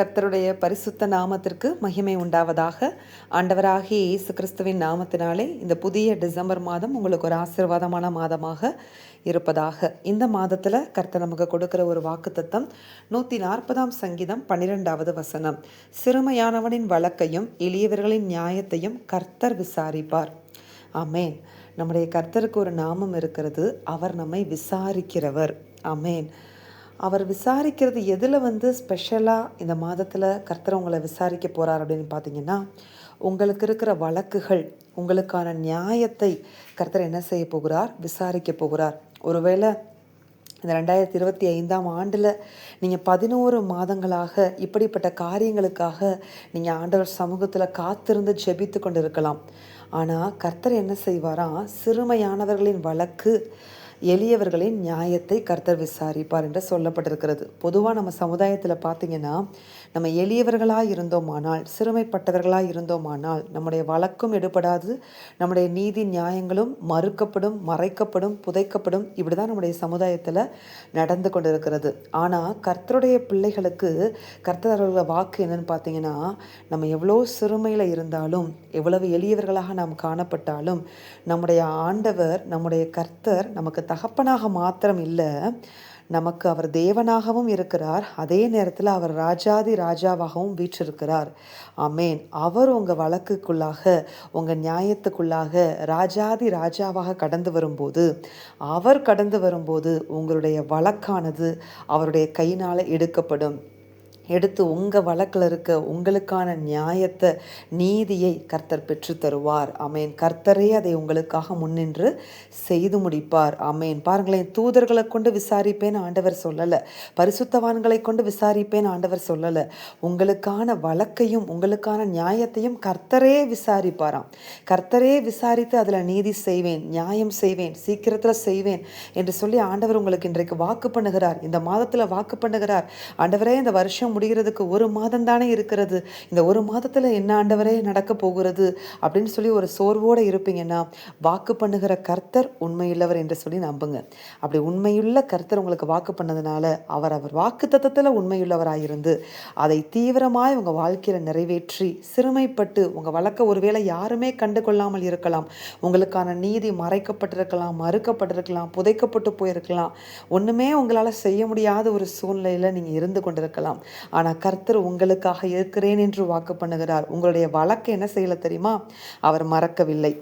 கர்த்தருடைய பரிசுத்த நாமத்திற்கு மகிமை உண்டாவதாக. ஆண்டவராகிய இயேசு கிறிஸ்துவின் நாமத்தினாலே இந்த புதிய டிசம்பர் மாதம் உங்களுக்கு ஒரு ஆசீர்வாதமான மாதமாக இருப்பதாக. இந்த மாதத்தில் கர்த்தர் நமக்கு கொடுக்கிற ஒரு வாக்குத்தத்தம் நூற்றி நாற்பதாம் சங்கீதம் பன்னிரெண்டாவது வசனம். சிறுமையானவனின் வழக்கையும் எளியவர்களின் நியாயத்தையும் கர்த்தர் விசாரிப்பார். அமேன் நம்முடைய கர்த்தருக்கு ஒரு நாமம் இருக்கிறது அவர் நம்மை விசாரிக்கிறவர். அமேன் அவர் விசாரிக்கிறது எதில் வந்து ஸ்பெஷலாக இந்த மாதத்தில் கர்த்தர் உங்களை விசாரிக்க போகிறார் அப்படின்னு பார்த்தீங்கன்னா உங்களுக்கு இருக்கிற வழக்குகள் உங்களுக்கான நியாயத்தை கர்த்தர் என்ன செய்ய போகிறார்? விசாரிக்க போகிறார். ஒருவேளை இந்த ரெண்டாயிரத்தி இருபத்தி ஐந்தாம் ஆண்டில் நீங்கள் பதினோரு மாதங்களாக இப்படிப்பட்ட காரியங்களுக்காக நீங்கள் ஆண்டவர் சமூகத்தில் காத்திருந்து ஜெபித்து கொண்டு இருக்கலாம் ஆனால் கர்த்தர் என்ன செய்வாராம் சிறுமையானவர்களின் வழக்கு எளியவர்களின் நியாயத்தை கர்த்தர் விசாரிப்பார் என்று சொல்லப்பட்டிருக்கிறது. பொதுவாக நம்ம சமுதாயத்தில் பார்த்தீங்கன்னா நம்ம எளியவர்களாக இருந்தோமானால் சிறுமைப்பட்டவர்களாக இருந்தோமானால் நம்முடைய வழக்கும் எடுபடாது நம்முடைய நீதி நியாயங்களும் மறுக்கப்படும் மறைக்கப்படும் புதைக்கப்படும் இப்படி தான் நம்முடைய சமுதாயத்தில் நடந்து கொண்டிருக்கிறது. ஆனால் கர்த்தருடைய பிள்ளைகளுக்கு கர்த்தர் வாக்கு என்னன்னு பார்த்தீங்கன்னா நம்ம எவ்வளோ சிறுமையில் இருந்தாலும் எவ்வளவு எளியவர்களாக நாம் காணப்பட்டாலும் நம்முடைய ஆண்டவர் நம்முடைய கர்த்தர் நமக்கு தகப்பனாக மாத்திரம் இல்லை. நமக்கு அவர் தேவனாகவும் இருக்கிறார். அதே நேரத்தில் அவர் ராஜாதி ராஜாவாகவும் வீற்றிருக்கிறார். அமேன் அவர் உங்கள் வழக்குக்குள்ளாக உங்கள் நியாயத்துக்குள்ளாக ராஜாதி ராஜாவாக கடந்து வரும்போது அவர் கடந்து வரும்போது உங்களுடைய வழக்கானது அவருடைய கையினால் எடுக்கப்படும். எடுத்து உங்கள் வழக்கில் இருக்க உங்களுக்கான நியாயத்தை நீதியை கர்த்தர் பெற்று தருவார் அமேன் கர்த்தரே அதை உங்களுக்காக முன்னின்று செய்து முடிப்பார். அமேன் பாருங்களேன் தூதர்களை கொண்டு விசாரிப்பேன் ஆண்டவர் சொல்லலை. பரிசுத்தவான்களை கொண்டு விசாரிப்பேன் ஆண்டவர் சொல்லலை. உங்களுக்கான வழக்கையும் உங்களுக்கான நியாயத்தையும் கர்த்தரே விசாரிப்பாராம். கர்த்தரே விசாரித்து அதில் நீதி செய்வேன் நியாயம் செய்வேன் சீக்கிரத்தில் செய்வேன் என்று சொல்லி ஆண்டவர் உங்களுக்கு இன்றைக்கு வாக்கு பண்ணுகிறார். இந்த மாதத்தில் வாக்கு பண்ணுகிறார். ஆண்டவரே இந்த வருஷம் முடிகிறதுக்கு ஒரு மாதம் தானே இருக்கிறது. இந்த ஒரு மாதத்தில் என்ன ஆண்டவரே நடக்க போகிறது அப்படின்னு சொல்லி ஒரு சோர்வோடு இருப்பீங்கன்னா வாக்கு பண்ணுகிற கர்த்தர் உண்மையுள்ளவர் என்று சொல்லி நம்புங்க. அப்படி உண்மையுள்ள கர்த்தர் உங்களுக்கு வாக்கு பண்ணதுனால அவர் அவர் வாக்கு தத்தத்தில் உண்மையுள்ளவராக இருந்து அதை தீவிரமாக உங்கள் வாழ்க்கையில் நிறைவேற்றி சிறுமைப்பட்டு உங்கள் வழக்க ஒருவேளை யாருமே கண்டு கொள்ளாமல் இருக்கலாம். உங்களுக்கான நீதி மறைக்கப்பட்டிருக்கலாம் மறுக்கப்பட்டிருக்கலாம் புதைக்கப்பட்டு போயிருக்கலாம். ஒன்றுமே உங்களால் செய்ய முடியாத ஒரு சூழ்நிலையில் நீங்கள் இருந்து கொண்டிருக்கலாம். ஆனால் கர்த்தர் உங்களுக்காக இருக்கிறேன் என்று வாக்கு பண்ணுகிறார். உங்களுடைய வழக்கை என்ன செய்யல தெரியுமா? அவர் மறக்கவில்லை.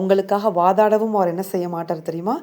உங்களுக்காக வாதாடவும் அவர் என்ன செய்ய மாட்டார் தெரியுமா?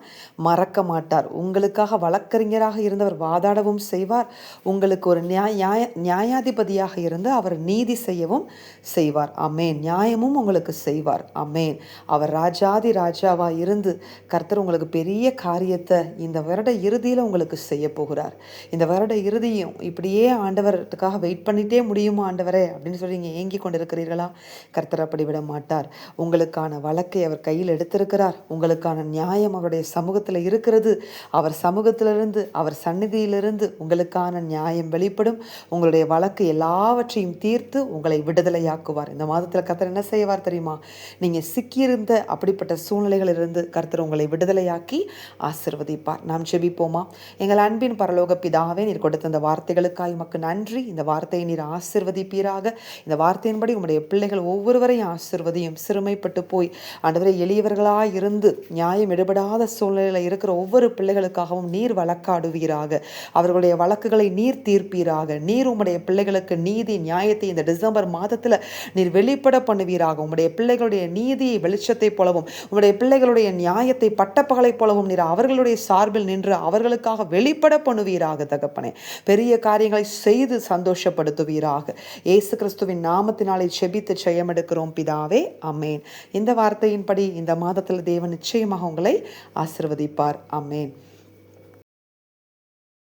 மறக்க மாட்டார். உங்களுக்காக வழக்கறிஞராக இருந்தவர் வாதாடவும் செய்வார். உங்களுக்கு ஒரு நியாய நியாயாதிபதியாக இருந்து அவர் நீதி செய்யவும் செய்வார். அமேன் நியாயமும் உங்களுக்கு செய்வார். அமேன் அவர் ராஜாதி ராஜாவாக இருந்து கர்த்தர் உங்களுக்கு பெரிய காரியத்தை இந்த வருட இறுதியில் உங்களுக்கு செய்ய போகிறார். இந்த வருட இறுதியும் இப்படியே ஆண்டவர்கிட்டக்காக வெயிட் பண்ணிட்டே முடியுமா ஆண்டவரே? அப்படின்னு சொல்லி நீங்கள் ஏங்கி கொண்டிருக்கிறீர்களா? கர்த்தர் அப்படி விட மாட்டார். உங்களுக்கான வழக்கை அவர் கையில் எடுத்திருக்கிறார். உங்களுக்கான நியாயம் அவருடைய சமூகத்தில் இருக்கிறது. அவர் சமூகத்திலிருந்து அவர் சந்நிதியிலிருந்து உங்களுக்கான நியாயம் வெளிப்படும். உங்களுடைய வழக்கு எல்லாவற்றையும் தீர்த்து உங்களை விடுதலையாக்குவார். இந்த மாதத்தில் கத்தர் என்ன செய்வார் தெரியுமா? நீங்கள் சிக்கியிருந்த அப்படிப்பட்ட சூழ்நிலைகளிலிருந்து கர்த்தர் உங்களை விடுதலையாக்கி ஆசிர்வதிப்பார். நாம் செபிப்போமா எங்கள் அன்பின் பரலோக பிதாவே நீர் கொடுத்த இந்த வார்த்தைகளுக்காய் உமக்கு நன்றி. இந்த வார்த்தையை நீர் ஆசிர்வதிப்பீராக. இந்த வார்த்தையின்படி உங்களுடைய பிள்ளைகள் ஒவ்வொருவரையும் ஆசிர்வதியும் சிறுமைப்பட்டு போய் ஆண்டவரை எளியவர்களாக இருந்து நியாயம் எடுபடாத சூழ்நிலையில் இருக்கிற ஒவ்வொரு பிள்ளைகளுக்காகவும் நீர் வழக்காடுவீராக. அவர்களுடைய வழக்குகளை நீர் தீர்ப்பீராக. நீர் உம்முடைய பிள்ளைகளுக்கு நீதி நியாயத்தை இந்த டிசம்பர் மாதத்தில் நீர் வெளிப்பட பண்ணுவீராக. உம்முடைய பிள்ளைகளுடைய நீதியை வெளிச்சத்தை போலவும் உங்களுடைய பிள்ளைகளுடைய நியாயத்தை பட்டப்பகலை போலவும் நீர் அவர்களுடைய சார்பில் நின்று அவர்களுக்காக வெளிப்பட பண்ணுவீராக தகப்பனே. பெரிய காரியங்களை செய்து சந்தோஷப்படுத்துவீராக. இயேசு கிறிஸ்துவின் நாமத்தினாலே செபித்து செய்யமெடுக்கிறோம் பிதாவே. அமேன் இந்த வார்த்தையின் வார்த்தையின்படி இந்த மாதத்தில் தேவன் நிச்சயமாக உங்களை ஆசிர்வதிப்பார். அமேன்